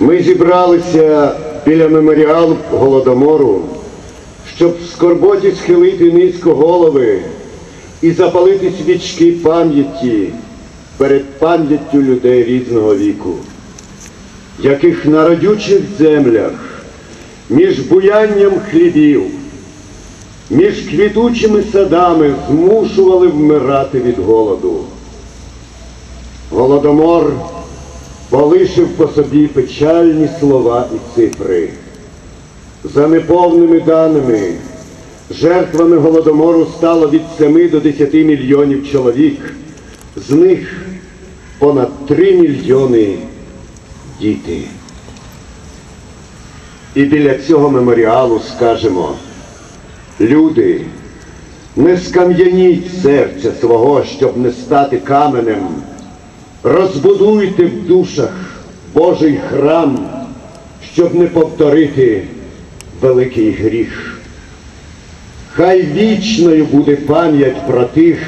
Ми зібралися біля меморіалу Голодомору, щоб в скорботі схилити низько голови і запалити свічки пам'яті перед пам'яттю людей різного віку, яких на родючих землях між буянням хлібів, між квітучими садами змушували вмирати від голоду. Голодомор полишив по собі печальні слова і цифри. За неповними даними, жертвами голодомору стало від 7 до 10 мільйонів чоловік, з них понад 3 мільйони діти. І біля цього меморіалу скажемо, люди, не скам'яніть серця свого, щоб не стати каменем. Розбудуйте в душах Божий храм, щоб не повторити великий гріх. Хай вічною буде пам'ять про тих,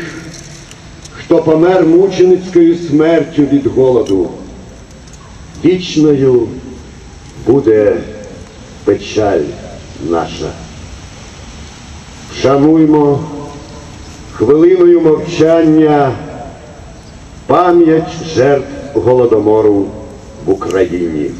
хто помер мученицькою смертю від голоду. Вічною буде печаль наша. Шануймо хвилиною мовчання пам'ять жертв голодомору в Україні.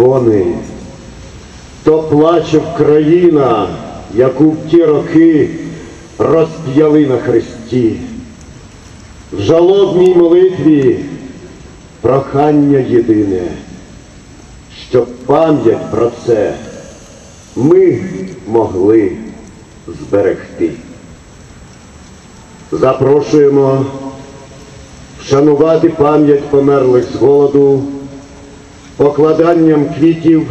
Дзвони, то плаче країна, яку в ті роки розп'яли на хресті. В жалобній молитві прохання єдине, щоб пам'ять про це ми могли зберегти. Запрошуємо вшанувати пам'ять померлих з голоду покладанням квітів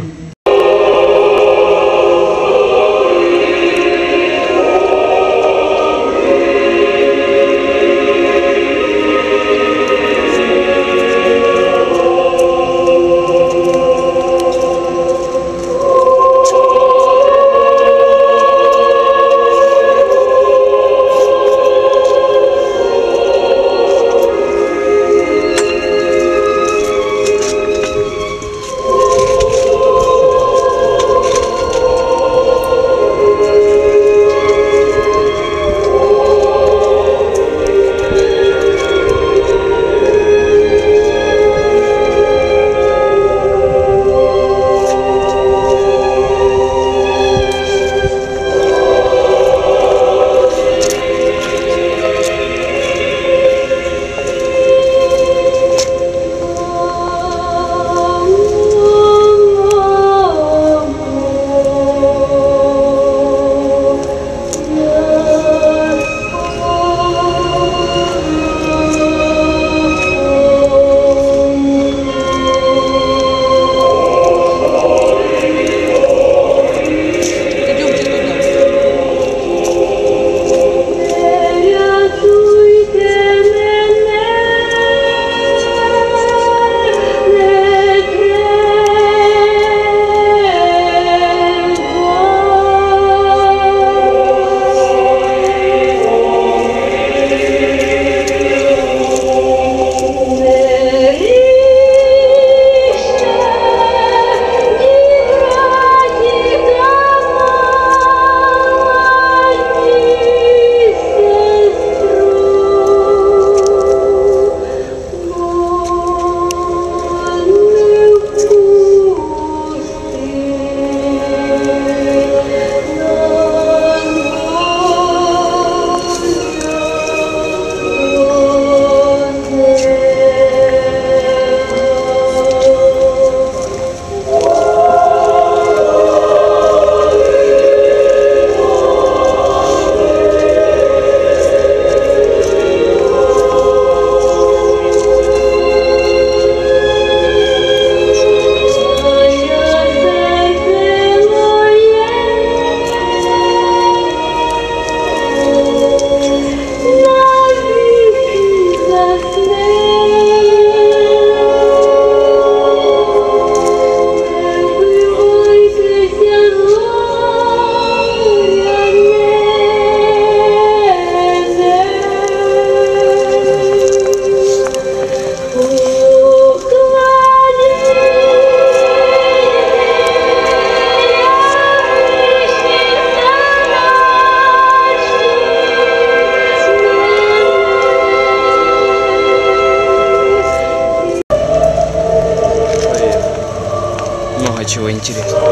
чего интересного.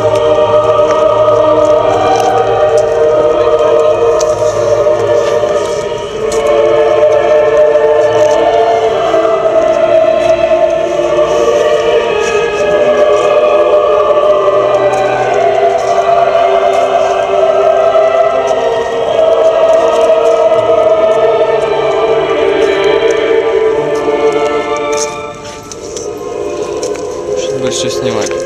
Больше снимать.